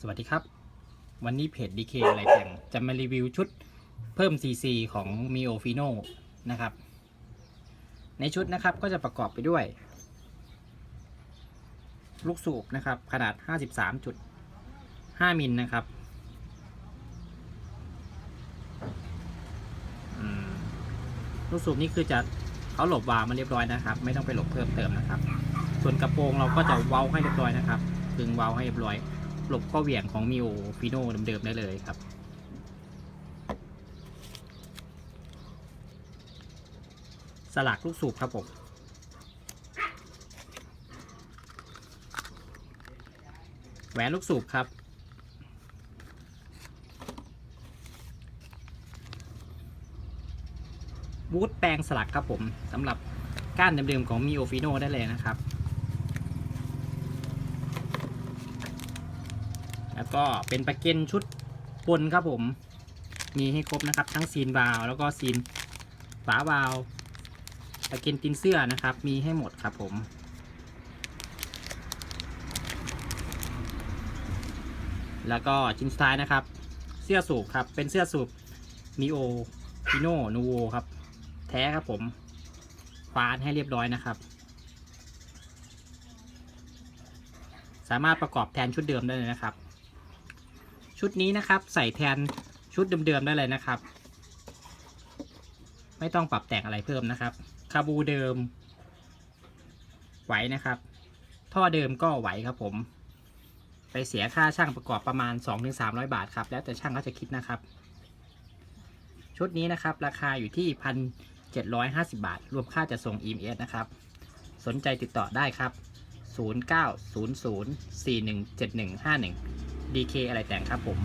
สวัสดีครับ วันนี้เพจ DK อะไรแต่งจะมารีวิวชุดเพิ่ม CC ของ Mio Fino นะครับ ในชุดนะครับก็จะประกอบไปด้วย ลูกสูบนะครับขนาด 53.5 มิลนะครับลูกสูบนี่คือจะเขาหลบวาล์วมาเรียบร้อยนะครับ ไม่ต้องไปหลบเพิ่มเติมนะครับ ส่วนกระโปรงเราก็จะเว้าให้เรียบร้อยนะครับดึงเว้าให้เรียบร้อย หลบข้อเหวี่ยงของมิโอฟิโนเดิมๆได้เลยครับสลักลูกสูบครับผมแหวนลูกสูบครับ บูทแปลงสลักครับผมสำหรับก้านเดิมๆของมิโอฟิโนได้เลยนะครับ แล้วก็เป็นปากเกนชุดบนครับผม มีให้ครบนะครับ ทั้งซีนวาล์วแล้วก็ซีนฝาวาล์วปากเกนตินเสื้อนะครับ มีให้หมดครับผม แล้วก็ชิ้นสุดท้ายนะครับ เสื้อสูบครับ เป็นเสื้อสูบมิโอพิโนนูโวครับ แท้ครับผมฟานให้เรียบร้อยนะครับ สามารถประกอบแทนชุดเดิมได้เลยนะครับ ชุดนี้นะครับ ใส่แทนชุดเดิมๆได้เลยนะครับ ไม่ต้องปรับแต่งอะไรเพิ่มนะครับ คาบูเดิม ไหวนะครับ ท่อเดิมก็ไหวครับผม ไปเสียค่าช่างประกอบประมาณ 2-300 บาทครับ แล้วแต่ช่างเขาจะคิดนะครับ ชุดนี้นะครับ ราคาอยู่ที่1,750 บาท รวมค่าจะส่ง EMS นะครับ สนใจติดต่อได้ครับ 0900417151 DK อะไรแต่งครับผม